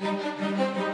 Música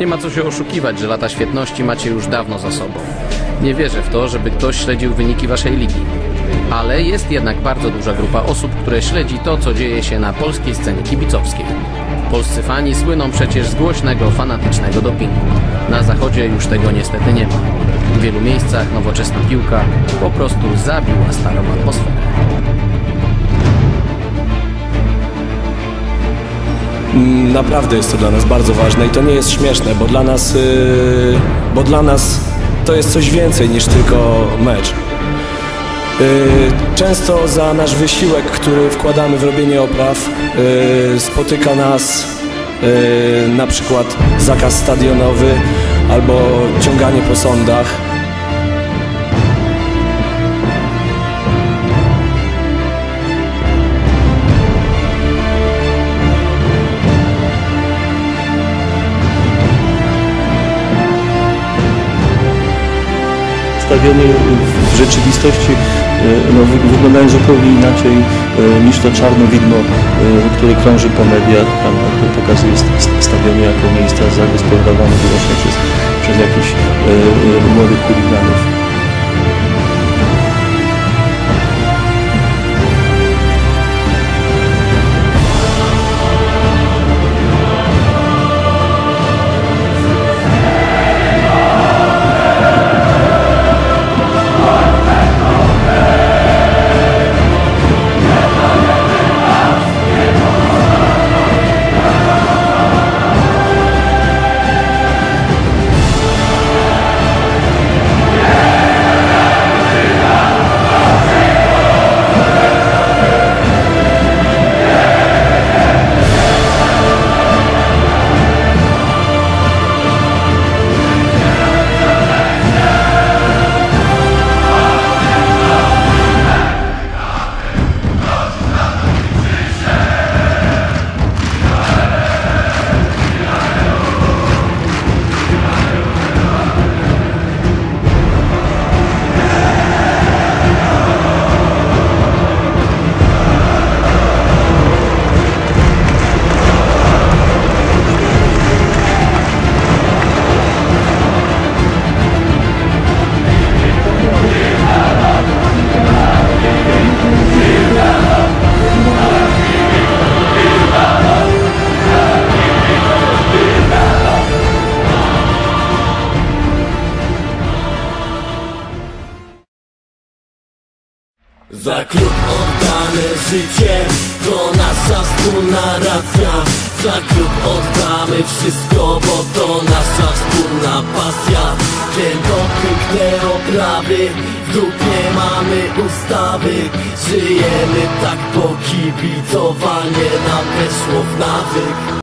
Nie ma co się oszukiwać, że lata świetności macie już dawno za sobą. Nie wierzę w to, żeby ktoś śledził wyniki waszej ligi. Ale jest jednak bardzo duża grupa osób, które śledzi to, co dzieje się na polskiej scenie kibicowskiej. Polscy fani słyną przecież z głośnego, fanatycznego dopingu. Na zachodzie już tego niestety nie ma. W wielu miejscach nowoczesna piłka po prostu zabiła starą atmosferę. Naprawdę jest to dla nas bardzo ważne i to nie jest śmieszne, bo dla nas, yy, bo dla nas to jest coś więcej niż tylko mecz. Yy, Często za nasz wysiłek, który wkładamy w robienie opraw, yy, spotyka nas na przykład zakaz stadionowy albo ciąganie po sądach. W rzeczywistości e, no, wy- wyglądają zupełnie inaczej e, niż to czarne widmo, e, które krąży po mediach. Tam jakby pokazuje st- st- stadiony jako miejsca zagospodarowane wyłącznie przez, przez jakichś młodych Za klub oddane życie To nasza wspólna racja. Za klub oddamy wszystko Bo to nasza wspólna pasja. Doping, te oprawy W dupie mamy ustawy. Żyjemy tak, bo kibicowanie nam weszło w nawyk